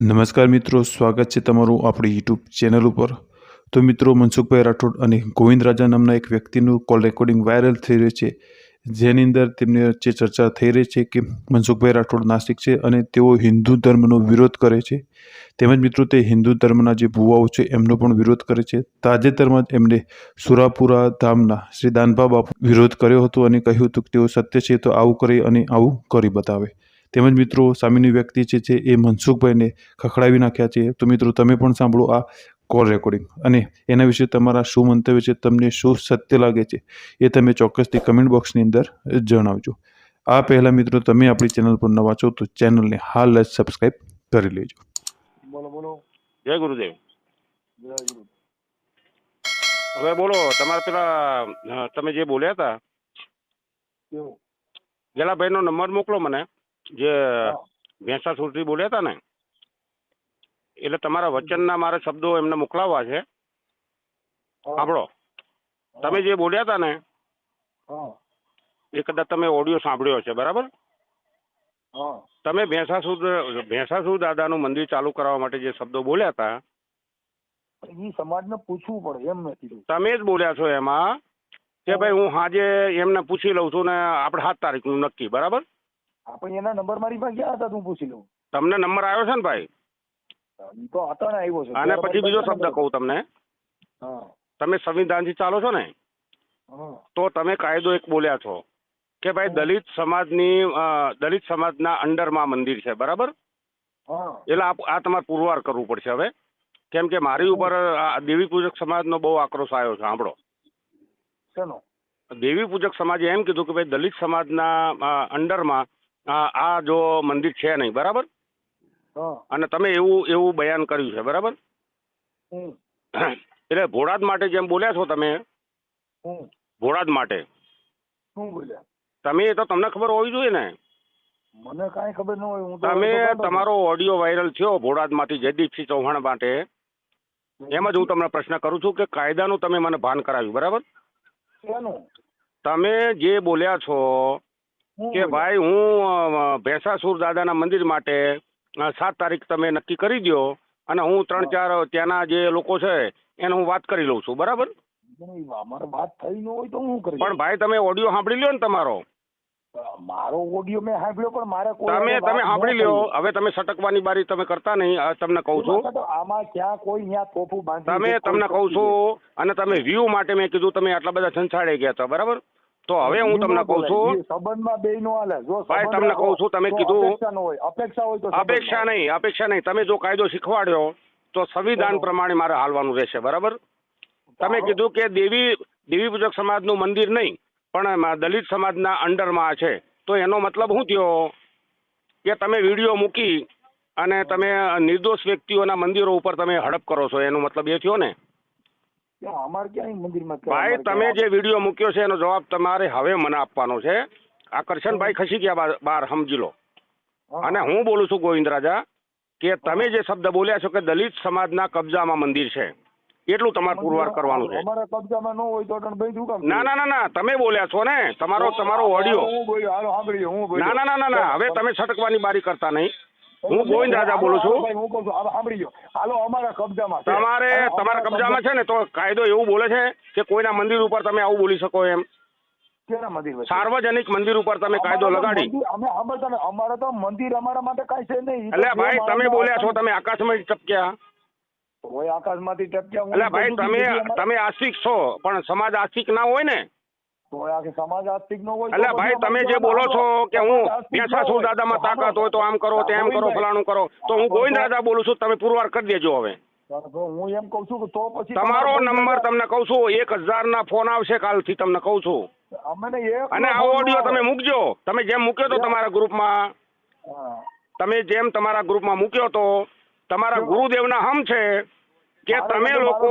નમસ્કાર મિત્રો, સ્વાગત છે તમારું આપણી યુટ્યુબ ચેનલ ઉપર. તો મિત્રો, મનસુખભાઈ રાઠોડ અને ગોવિંદ રાજા નામના એક વ્યક્તિનું કોલ રેકોર્ડિંગ વાયરલ થઈ રહ્યું છે. જેની અંદર તેમની વચ્ચે ચર્ચા થઈ રહી છે કે મનસુખભાઈ રાઠોડ નાસ્તિક છે અને તેઓ હિન્દુ ધર્મનો વિરોધ કરે છે. તેમજ મિત્રો, તે હિન્દુ ધર્મના જે ભુવાઓ છે, એમનો પણ વિરોધ કરે છે. તાજેતરમાં જ એમને સુરાપુરા ધામના શ્રી દાનભા બાપુ વિરોધ કર્યો હતો અને કહ્યું હતું કે તેઓ સત્ય છે, તો આવું કરે અને આવું કરી બતાવે. તેમજ મિત્રો સામેની વ્યક્તિ છે જે એ મનસુખભાઈને ખખડાવી નાખ્યા છે. તો મિત્રો તમે પણ સાંભળો આ કોલ રેકોર્ડિંગ અને એના વિશે તમારા શું મંતવ્ય છે? તમને શું સત્ય લાગે છે? એ તમે ચોક્કસથી કમેન્ટ બોક્સની અંદર જણાવજો. આ પહેલાં મિત્રો તમે આપણી ચેનલ પર નવા છો તો ચેનલને હાલ જ સબસ્ક્રાઈબ કરી લેજો. બોલો બોલો. જય ગુરુદેવ. જય ગુરુ હવે બોલો તમારે પેલા તમે જે બોલ્યા હતા ગેલાભાઈનો નંબર મોકલો મને. જે. ભેંસા સુરતી બોલ્યા હતા ને એટલે તમારા વચનના મારા શબ્દો એમને મોકલાવવા છે. સાંભળો. તમે જે બોલ્યા હતા ને હા. એ કદાચ તમે ઓડિયો સાંભળ્યો છે બરાબર? તમે ભેંસાસુર ભેંસાસુર દાદાનું મંદિર ચાલુ કરવા માટે જે શબ્દો બોલ્યા હતા એ સમાજને પૂછવું પડે એમ તમે જ બોલ્યા છો એમાં કે ભાઈ હું હાજે એમને પૂછી લઉં છું ને આપણે સાત તારીખનું નક્કી બરાબર? આપણે એના નંબર મારી પાસે ક્યાં હતા તું પૂછી લઉં. તમને નંબર આવ્યો છે ને ભાઈ? ઈ તો અટાણે આવ્યો છે. અને પછી બીજો શબ્દ કહું તમને. હા. તમે સંવિધાનથી ચાલો છો ને? તો તમે કાયદો એક બોલ્યા છો કે ભાઈ દલિત સમાજની દલિત સમાજના અંડરમાં મંદિર છે બરાબર? એટલે આ તમારે પુરવાર કરવું પડશે હવે. કેમ કે મારી ઉપર દેવી પૂજક સમાજનો બહુ આક્રોશ આવ્યો છે સાંભળો. દેવી પૂજક સમાજે એમ કીધું કે ભાઈ દલિત સમાજના અંડરમાં આ જો મંદિર છે નહીં બરાબર? અને તમે એવું એવું બયાન કર્યું છે બરાબર? એટલે ભોળાદ માટે જેમ બોલ્યા છો તમે ભોળાદ માટે શું બોલ્યા? તમે તો તમને ખબર હોવી જોઈએ ને. મને કાંઈ ખબર ન હોય હું તમે. તમારો ઓડિયો વાયરલ થયો ભોળાદમાંથી જયદીપસિંહ ચૌહાણ માટે. એમ જ હું તમને પ્રશ્ન કરું છું કે કાયદાનું તમે મને ભાન કરાવ્યું બરાબર? તમે જે બોલ્યા છો કે ભાઈ હું ભેંસાસુર દાદાના મંદિર માટે સાત તારીખ તમે નક્કી કરી દો અને હું ત્રણ ચાર ત્યાંના જે લોકો છે એને હું વાત કરી લઉં છું. બરાબર? અમારે વાત થઈ ન હોય તો હું કરી પણ ભાઈ તમે ઓડિયો સાંભળી લ્યો ને તમારો. મારો ઓડિયો મેં સાંભળ્યો પણ મારે કોઈ તમે તમે સાંભળી લ્યો. હવે તમે સટકવાની બારી તમે કરતા નહીં તમને કહું છું. આમાં ક્યાં કોઈ ન્યા તોફું બાંધી તમે તમને કહું છું અને તમે વ્યૂ માટે મેં કીધું તમે આટલા બધા સંસાડે ગયા હતા. બરાબર? તો હવે હું તમને કહું છું સંબંધમાં બે નો હાલે. જો ભાઈ, તમને કહું છું, તમે કીધું- અપેક્ષા હોય તો અપેક્ષા નહીં અપેક્ષા નહીં. તમે જો કાયદો શીખવાડ્યો તો સંવિધાન પ્રમાણે મારે હાલવાનું રહેશે બરાબર? તમે કીધું કે દેવી દેવી પૂજક સમાજનું મંદિર નહીં પણ દલિત સમાજના અંડરમાં છે. તો એનો મતલબ શું થયો? કે તમે વીડિયો મૂકી અને તમે નિર્દોષ વ્યક્તિઓના મંદિરો ઉપર તમે હડપ કરો છો. એનો મતલબ એ થયો ને? અમારે ક્યાં મંદિરમાં ભાઈ તમે જે વીડિયો મૂક્યો છે એનો જવાબ તમારે હવે મને આપવાનો છે. આ કરશનભાઈ ખસી ગયા બાર- બહાર સમજી લો. અને હું બોલું છું ગોવિંદ રાજા કે તમે જે શબ્દ બોલ્યા છો કે દલિત સમાજના કબજામાં મંદિર છે એટલું તમારે પુરવાર કરવાનું છે. અમારા કબજામાં ન હોય તો ભાઈ ના ના ના ના તમે બોલ્યા છો ને. તમારો તમારો ઓડિયો. ના ના ના ના હવે તમે છટકવાની બારી કરતા નહીં. હું ગોવિંદ રાજા બોલું છું. હું કહું છું. સાંભળી હાલો અમારા કબજામાં તમારે તમારા કબજામાં છે ને તો કાયદો એવું બોલે છે કે કોઈના મંદિર ઉપર તમે આવું બોલી શકો એમ? સાર્વજનિક મંદિર ઉપર તમે કાયદો લગાડી. અમે સાંભળતા અમારે તો મંદિર અમારા માટે કઈ છે નહીં. એટલે ભાઈ તમે બોલ્યા છો તમે આકાશમાં ટપક્યા. હોય આકાશમાંથી ટપક્યા એટલે ભાઈ તમે તમે આસ્તિક છો પણ સમાજ આસ્તિક ના હોય ને. તોય આખી સમાજ આસ્તિક નો હોય એટલે ભાઈ તમે જે બોલો છો કે હું ન છું. દાદામાં તાકાત હોય તો આમ કરો તેમ કરો ફલાણું કરો. તો હું ગોવિંદ દાદા બોલું છું તમે પુરવાર કરી દેજો હવે. હું એમ કઉ છું કે તો પછી તમારો નંબર તમને કઉ છું એક હજાર ના ફોન આવશે કાલથી તમને કઉ છું. અને આ ઓડિયો તમે મૂકજો. તમે જેમ મૂક્યો તો તમારા ગ્રુપમાં. તમે જેમ તમારા ગ્રુપમાં મૂક્યો તો તમારા ગુરુદેવના હમ છે. કે તમે લોકો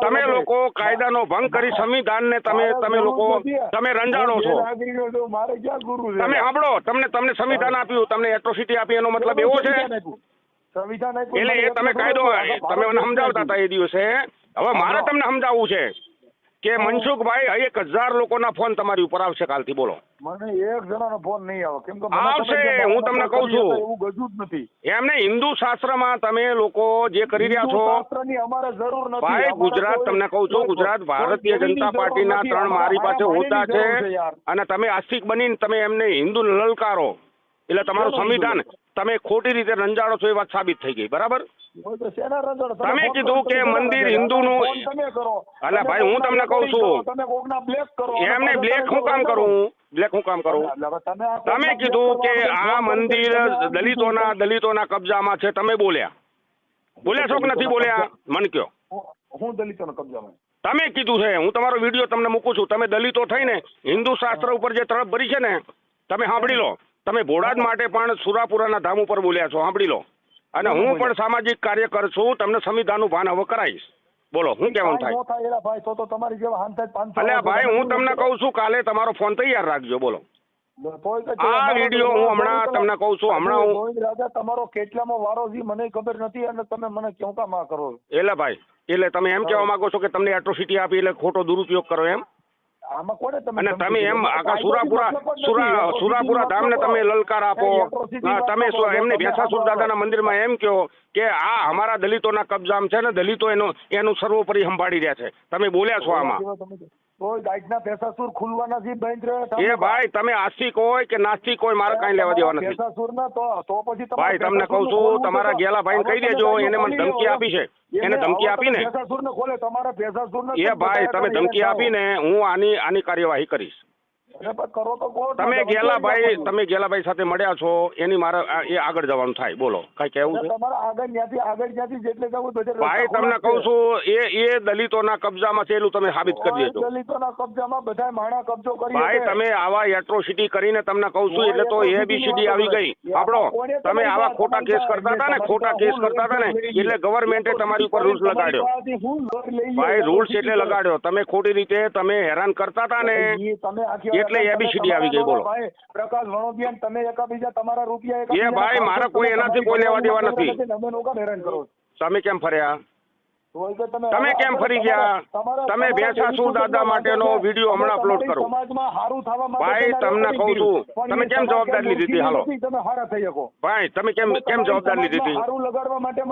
તમે લોકો કાયદાનો ભંગ કરી સંવિધાનને તમે તમે લોકો તમે રંજાડો છો. તમે સાંભળો તમને તમને સંવિધાન આપ્યું તમને એટ્રોસિટી આપી એનો મતલબ એવો છે. એટલે એ તમે કાયદો તમે મને સમજાવતા હતા એ દિવસે. હવે મારે તમને સમજાવવું છે. કે મનસુખભાઈ એક હજાર લોકોના ફોન તમારી ઉપર આવશે કાલથી બોલો. મને એક જણાનો ફોન નહીં આવે. કેમ કે આવશે, હું તમને કહું છું. એવું ગજું જ નથી. એમને હિન્દુ શાસ્ત્રમાં તમે લોકો જે કરી રહ્યા છો અમારે જરૂર નથી. ભાઈ ગુજરાત તમને કહું છું ગુજરાત ભારતીય જનતા પાર્ટીના ત્રણ મારી પાસે હોદ્દા છે. અને તમે આસ્તિક બનીને તમે એમને હિન્દુ લલકારો. એટલે તમારું સંવિધાન? તમે ખોટી રીતે રંજાડો છો એ વાત સાબિત થઈ ગઈ બરાબર? તમે કીધું કે મંદિર હિન્દુ નું અલા ભાઈ, હું તમને કઉ છું. એમને બ્લેક હું કામ કરું? બ્લેક હું કામ કરું? તમે કીધું કે આ મંદિર દલિતોના દલિતોના કબજામાં છે તમે બોલ્યા. બોલ્યા છો કે નથી બોલ્યા? મન કયો. હું દલિતોના કબજામાં. તમે કીધું છે હું તમારો વીડિયો તમને મૂકું છું. તમે દલિતો થઈને હિન્દુ શાસ્ત્ર ઉપર જે તરફ ભરી છે ને તમે સાંભળી લો. તમે ભોળાદ માટે પણ સુરાપુરાના ધામ ઉપર બોલ્યા છો સાંભળી લો. અને હું પણ સામાજિક કાર્યકર છું તમને સંવિધાનનું ભાન હવે કરાવીશ. બોલો હું કેવાનું થાય? ન થાય એલા ભાઈ તો તો તમારી જેવા હાન થાય અલ્યા ભાઈ હું તમને કહું છું કાલે તમારો ફોન તૈયાર રાખજો બોલો. આ વીડિયો હું હમણાં તમને કહું છું, હમણાં હું- રાજા તમારો કેટલામો વારો છે મને ખબર નથી અને તમે મને કેમ કામ આ કરો? એટલે ભાઈ એટલે તમે એમ કહેવા માંગો છો કે તમને એટ્રોસિટી આપી એટલે ખોટો દુરુપયોગ કરો એમ? આમાં કોને તમે અને તમે એમ આખા સુરાપુરા. સુરા સુરાપુરા ધામ ધામને તમે લલકાર આપો. તમે એમને ભેંસાસુર દાદાના મંદિરમાં એમ કહો કે આ અમારા દલિતોના કબજામાં છે ને દલિતો એનો એનું સર્વોપરી સંભાળી રહ્યા છે. તમે બોલ્યા છો આમાં. કોઈ ગાઈડના ભેંસાસુર ખુલવાના છે બંધ રહે એ ભાઈ તમે આસ્તિક હોય કે નાસ્તિક હોય મારે કાંઈ લેવા દેવા નથી. તો તો પછી ભાઈ તમને કહું છું તમારા ગેલા ભાઈ કહી દેજો એને મને ધમકી આપી છે. એને ધમકી આપીને? ખોલે તમારા એ ભાઈ તમે ધમકી આપીને હું આની આની કાર્યવાહી કરીશ. તમે ગેલાભાઈ તમે ગેલાભાઈ સાથે મળ્યા છો એની મારે એ આગળ જવાનું થાય બોલો કઈ કેવું છે? તમારા આગળ ત્યાંથી આગળ ત્યાંથી જેટલે જવું ભાઈ તમને કહું છું એ એ દલિતોના કબજામાં છે એટલું તમે સાબિત કરી દેજો. દલિતોના કબજામાં બધા માણા કબજો કરી ભાઈ તમે આવા એટ્રોસિટી કરીને તમને કહું છું એટલે તો એ બીસીડી આવી ગઈ. આપણો તમે આવા ખોટા કેસ કરતા હતા ને ખોટા કેસ કરતા હતા ને એટલે ગવર્મેન્ટે તમારી ઉપર રૂલ્સ લગાડ્યો. ભાઈ રૂલ્સ એટલે લગાડ્યો. તમે ખોટી રીતે તમે હેરાન કરતા હતા ને એટલે ABCD આવી ગઈ, બોલો. ભાઈ પ્રકાશ વણોદિયાને તમે એકાબીજા તમારા રૂપિયા એ ભાઈ, મારા કોઈ એનાથી કોઈ લેવા દેવા નથી. તમે લોકો હેરાન કરો. તમે કેમ ફર્યા તમે કેમ ફરી ગયા? તમે દેશનું દાદા માટેનો વીડિયો હમણાં અપલોડ કરો. ભાઈ, તમને કહું છું. તમે કેમ જવાબદારી કેમ હતી? હાલો. ભાઈ તમે કેમ કેમ જવાબદારી લીધી હતી?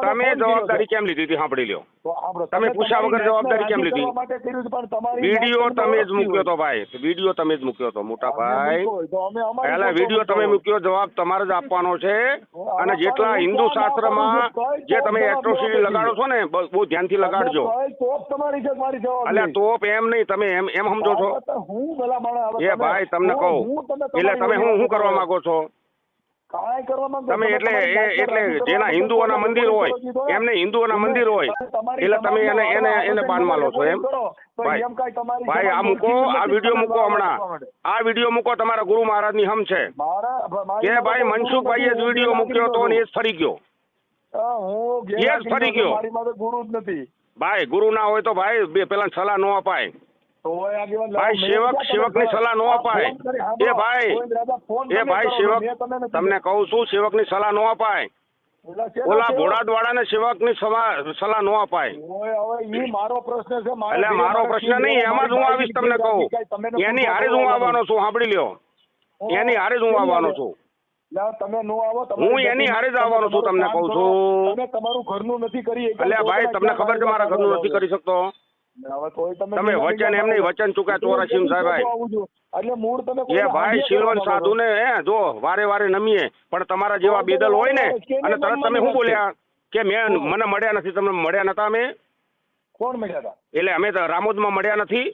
તમે જવાબદારી કેમ લીધી હતી? સાંભળી લ્યો. તમે પૂછ્યા વગર જવાબદારી કેમ લીધી? વીડિયો તમે જ મૂક્યો હતો તો ભાઈ વીડિયો તમે જ મૂક્યો તો મોટા ભાઈ. પહેલા વીડિયો તમે મૂક્યો જવાબ તમારે જ આપવાનો છે. અને જેટલા હિન્દુ શાસ્ત્રમાં જે તમે એટ્રોસિટી લગાડો છો ને બહુ બહુ ધ્યાનથી લગાડજો. તોપ તમારી છે મારી જવાબ એટલે તોપ એમ નહીં તમે એમ એમ સમજો છો. હું ભલા માણસ એ ભાઈ તમને કહું. એટલે તમે હું શું કરવા માંગો છો? તમે એટલે એ એટલે જેના હિન્દુઓના મંદિર હોય એમને હિન્દુઓના મંદિર હોય એટલે તમે એને એને એને બાનમાં લો છો એમ? ભાઈ આ મૂકો આ વીડિયો મૂકો હમણાં. આ વીડિયો મૂકો તમારા ગુરુ મહારાજની હમ છે. કે ભાઈ મનસુખભાઈએ જ વીડિયો મૂક્યો તો ને એ જ ફરી ગયો. હા, જ ફરી ગયો. મારી માટે ગુરુ જ નથી ભાઈ ગુરુ ના હોય તો ભાઈ બે પેલા સલાહ ન અપાય ભાઈ સેવક સેવકની સલાહ નો અપાય એ ભાઈ એ ભાઈ સેવક તમને કહું છું સેવકની સલાહ નો અપાય ઓલા ભોળાદ વાળા ને સેવક? સમા- સલાહ નો અપાય એટલે મારો પ્રશ્ન નહીં એમાં જ હું આવીશ તમને કહું એની હારે જ હું આવવાનો છું સાંભળી લ્યો એની હારે જ હું આવવાનો છું ના, તમે નો આવો હું એની હારે જ આવવાનો છું, તમને કહું છું. તમે તમારું ઘરનું નથી કરી એટલે ભાઈ તમને ખબર છે મારા ઘરનું નથી કરી શકતો? તમે તમે વચન એમ નહીં વચન ચૂક્યા ચોરાશી સાહેબ ભાઈ. આવું છું. એટલે મૂળ તમે એ ભાઈ શીલવન સાધુ ને હે જો વારે વારે નમીએ પણ તમારા જેવા બેદલ હોય ને અને તરત તમે શું બોલ્યા? કે મેં મને મળ્યા નથી તમને મળ્યા નતા અમે? કોણ મળ્યા હતા? એટલે અમે રામોદ રામોદમાં મળ્યા નથી.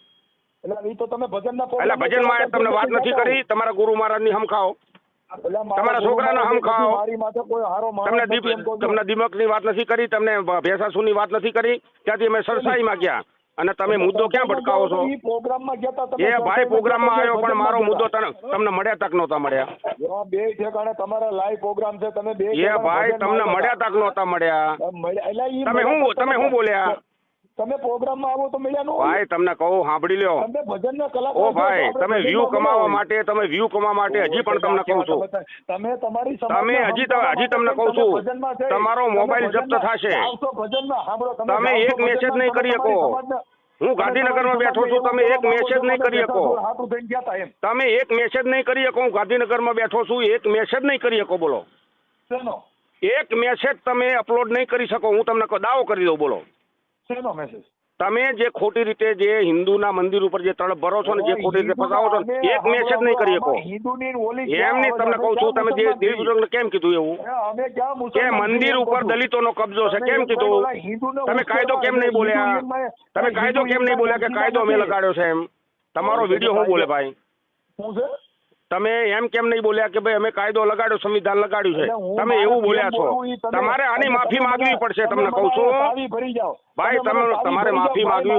એટલે ભજન કહેતા તમને વાત નથી કરી તમારા ગુરુ મહારાજની હમ ખાઓ એટલે મારા તમારા છોકરાના હમ ખાઓ. મહારાજે મારી માથે કોઈ હારો માણસ તમને નથી દીપ એમ કહું છું. તમને દિમકની વાત નથી કરી તમને ભેસાસુની વાત નથી કરી. ત્યાંથી અમે સરસાઈમાં ગયા. અને તમે મુદ્દો ક્યાં ભટકાવો છો? એ ભાઈ પ્રોગ્રામમાં આવ્યો પણ મારો મુદ્દો. તમને મળ્યા તક નહોતા મળ્યા. બે ઠેકાણે તમારા લાઈવ પ્રોગ્રામ છે તમે બે એ ભાઈ તમને મળ્યા તક નહોતા મળ્યા. તમે શું તમે શું બોલ્યા? તમે પ્રોગ્રામમાં આવો તો મળ્યા નો ભાઈ તમને કહું સાંભળી લ્યો. તમે ભજનના કલાકાર ઓ ભાઈ તમે વ્યૂ કમાવા માટે તમે વ્યૂ કમાવા માટે હજી પણ તમને કહું છું. તમે તમારી તમે હજી હજી તમને કહું છું. તમારો મોબાઈલ જપ્ત થશે. તમે એક મેસેજ નહીં કરી શકો. હું ગાંધીનગરમાં બેઠો છું તમે એક મેસેજ નહીં કરી શકો. તમે એક મેસેજ નહીં કરી શકો હું ગાંધીનગરમાં બેઠો છું એક મેસેજ નહીં કરી શકો બોલો. એક મેસેજ તમે અપલોડ નહીં કરી શકો હું તમને દાવો કરી દઉં બોલો. શેનો મેસેજ તમે જે ખોટી રીતે જે હિન્દુના મંદિર ઉપર જે તળપ ભરો છો ને જે ખોટી રીતે ફસાવો છો એક મેસેજ નહીં કરી શકો. એમ નહીં તમને કહું છું તમે જે દિલીપને કેમ કીધું એવું? કે મંદિર ઉપર દલિતો નો દલિતોનો કબજો છે કેમ કીધું? તમે કાયદો કેમ નહીં બોલ્યા? તમે કાયદો કેમ નહીં બોલ્યા કે કાયદો અમે લગાડ્યો છે એમ? તમારો વીડિયો શું બોલે ભાઈ? શું છે? તમે એમ કેમ નહીં બોલ્યા કે ભાઈ અમે કાયદો લગાડ્યો સંવિધાન લગાડ્યું છે? તમે એવું બોલ્યા છો. તમારે આની માફી માંગવી પડશે તમને કહું છું. ભાઈ તમે તમારે માફી માંગવી